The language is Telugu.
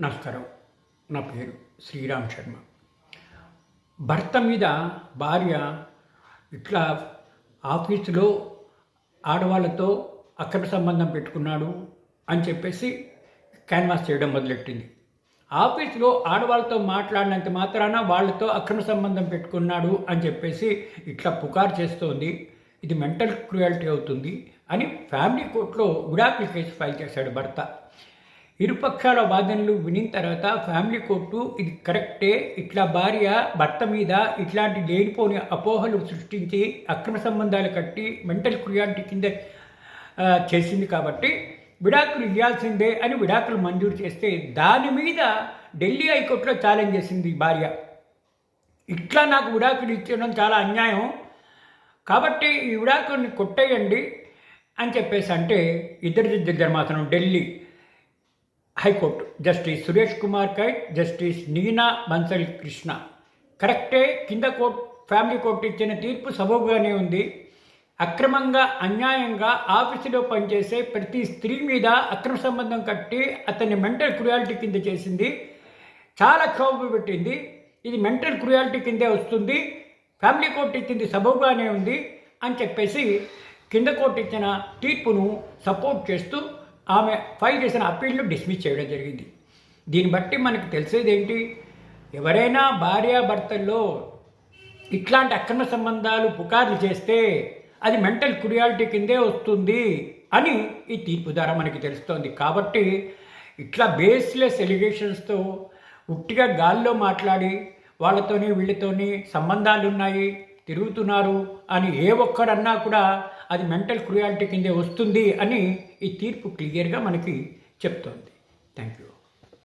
నమస్కారం. నా పేరు శ్రీరామ్ శర్మ. భర్త మీద భార్య ఇట్లా ఆఫీసులో ఆడవాళ్ళతో అక్రమ సంబంధం పెట్టుకున్నాడు అని చెప్పేసి క్యాన్వాస్ చేయడం మొదలెట్టింది. ఆఫీసులో ఆడవాళ్ళతో మాట్లాడినంత మాత్రాన వాళ్ళతో అక్రమ సంబంధం పెట్టుకున్నాడు అని చెప్పేసి ఇట్లా పుకారు చేస్తోంది. ఇది మెంటల్ క్రుయాలిటీ అవుతుంది అని ఫ్యామిలీ కోర్టులో విడాకుల కేసు ఫైల్ చేశాడు భర్త. ఇరుపక్షాల వాదనలు వినిన తర్వాత ఫ్యామిలీ కోర్టు ఇది కరెక్టే ఇట్లా భార్య భర్త మీద ఇట్లాంటి లేనిపోని అపోహలు సృష్టించి అక్రమ సంబంధాలు కట్టి మెంటల్ క్రియాలిటీ కింద చేసింది కాబట్టి విడాకులు ఇవ్వాల్సిందే అని విడాకులు మంజూరు చేస్తే దాని మీద ఢిల్లీ హైకోర్టులో ఛాలెంజ్ చేసింది భార్య. ఇట్లా నాకు విడాకులు ఇచ్చడం చాలా అన్యాయం. కాబట్టి ఈ విడాకుల్ని కొట్టేయండి అని చెప్పేసి అంటే ఇద్దరు దగ్గర మాత్రం Delhi high court. Justice Suresh Kumar Kait justice Neena Bansal Krishna. కరెక్టే కింద కోర్టు ఫ్యామిలీ కోర్టు ఇచ్చిన తీర్పు సబబుగానే ఉంది. అక్రమంగా అన్యాయంగా ఆఫీసులో పనిచేసే ప్రతి స్త్రీ మీద అక్రమ సంబంధం కట్టి అతన్ని మెంటల్ క్రుయాలిటీ కింద చేసింది. చాలా క్షోభ పెట్టింది. ఇది మెంటల్ క్రుయాలిటీ కిందే వస్తుంది. ఫ్యామిలీ కోర్టు ఇచ్చింది సబబుగానే ఉంది అని చెప్పేసి కింద కోర్టు ఇచ్చిన తీర్పును సపోర్ట్ చేస్తూ ఆమె ఫైల్ చేసిన అప్పీల్ను డిస్మిస్ చేయడం జరిగింది. దీన్ని బట్టి మనకు తెలిసేది ఏంటి ఎవరైనా భార్యాభర్తల్లో ఇట్లాంటి అక్రమ సంబంధాలు పుకార్లు చేస్తే అది మెంటల్ క్రియాలిటీ కిందే వస్తుంది అని ఈ తీర్పు ద్వారా మనకి తెలుస్తోంది. కాబట్టి ఇట్లా బేస్లెస్ ఎలిగేషన్స్తో ఉట్టిగా గాల్లో మాట్లాడి వాళ్ళతోని వీళ్ళతోని సంబంధాలు ఉన్నాయి తిరుగుతున్నారు అని ఏ ఒక్కడన్నా కూడా అది మెంటల్ క్రుయాలిటీ కిందే వస్తుంది అని ఈ తీర్పు క్లియర్గా మనకి చెప్తోంది. Thank you.